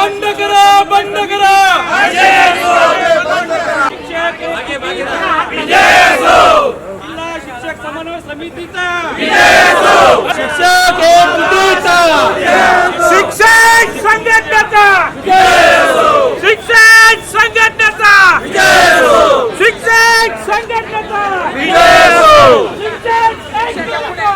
बंद करा बंद करा. जिल्हा शिक्षक समन्वय समितीचा. शिक्षक शिक्षण संघटनेचा. शिक्षण संघटनेचा शिक्षक संघटनेचा शिक्षक एकजुटीचा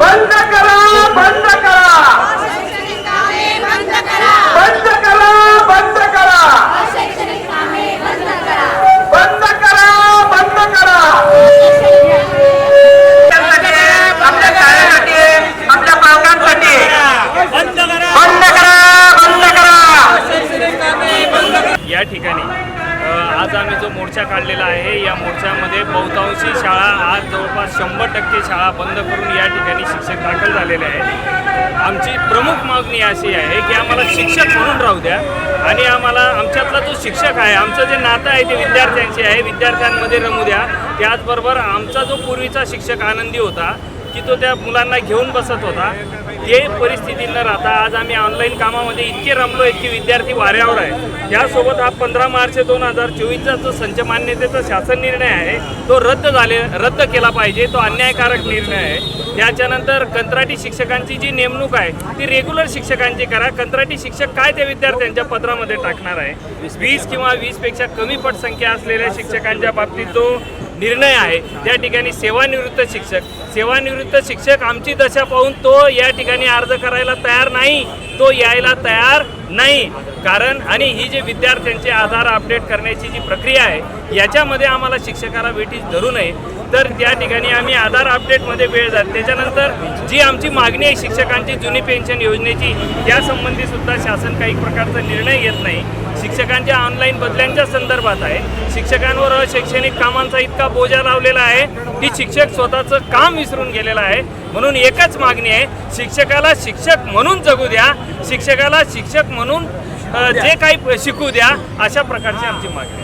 बंद करा बंद करा. बंद करा बंद करा. बंद करा बंद करा. बंद करा बंद करा आपल्या शाळेसाठी आपल्या पालकांसाठी. बंद करा बंद करा बंद करा. या ठिकाणी आज आम्ही जो मोर्चा काढलेला आहे या मोर्चामध्ये बहुतांशी शाळा आज जवळपास शंभर टक्के शाळा बंद करून या ठिकाणी शिक्षक दाखल झालेले आहेत. आमची प्रमुख मागणी अशी आहे की आम्हाला शिक्षक म्हणून राहू द्या. आणि आम्हाला आमच्यातला जो शिक्षक आहे आमचं जे नातं आहे ते विद्यार्थ्यांचे आहे विद्यार्थ्यांमध्ये रमू द्या. त्याचबरोबर आमचा जो पूर्वीचा शिक्षक आनंदी होता की तो त्या मुलांना घेऊन बसत होता. ते परिस्थिती न राहता. आज आम्ही ऑनलाईन कामामध्ये इतके रमलो की विद्यार्थी वाऱ्यावर आहे त्यासोबत हा पंधरा मार्च दोन हजार चोवीसचा जो संच मान्यतेचा शासन निर्णय आहे तो रद्द झाले रद्द केला पाहिजे. तो अन्यायकारक निर्णय आहे. त्याच्यानंतर कंत्राटी शिक्षकांची जी नेमणूक आहे ती रेग्युलर शिक्षकांची करा. कंत्राटी शिक्षक काय त्या विद्यार्थ्यांच्या पत्रामध्ये टाकणार आहे? वीस किंवा वीसपेक्षा कमी पटसंख्या असलेल्या शिक्षकांच्या बाबतीत जो निर्णय आहे. त्या ठिकाणी सेवानिवृत्त शिक्षक सेवानिवृत्त शिक्षक आमची दशा पाहून तो या ठिकाणी अर्ज करायला तयार नाही. तो यायला तयार नाही. कारण आणि ही जी विद्यार्थ्यांचे आधार अपडेट करण्याची जी प्रक्रिया आहे याच्यामध्ये आम्हाला शिक्षकाला वेटीस धरू नये. तर त्या ठिकाणी आम्ही आधार अपडेटमध्ये वेळ जात. त्याच्यानंतर जी आमची मागणी आहे शिक्षकांची जुनी पेन्शन योजनेची त्यासंबंधीसुद्धा शासन काही प्रकारचा निर्णय घेत नाही. शिक्षकांच्या ऑनलाईन बदल्यांच्या संदर्भात आहे. शिक्षकांवर अशैक्षणिक कामांचा इतका बोजा लावलेला आहे की शिक्षक स्वतःचं काम विसरून गेलेला आहे. म्हणून एकच मागणी आहे शिक्षकाला शिक्षक म्हणून जगू द्या. शिक्षकाला शिक्षक म्हणून जे काही शिकू द्या अशा प्रकारची आमची मागणी आहे.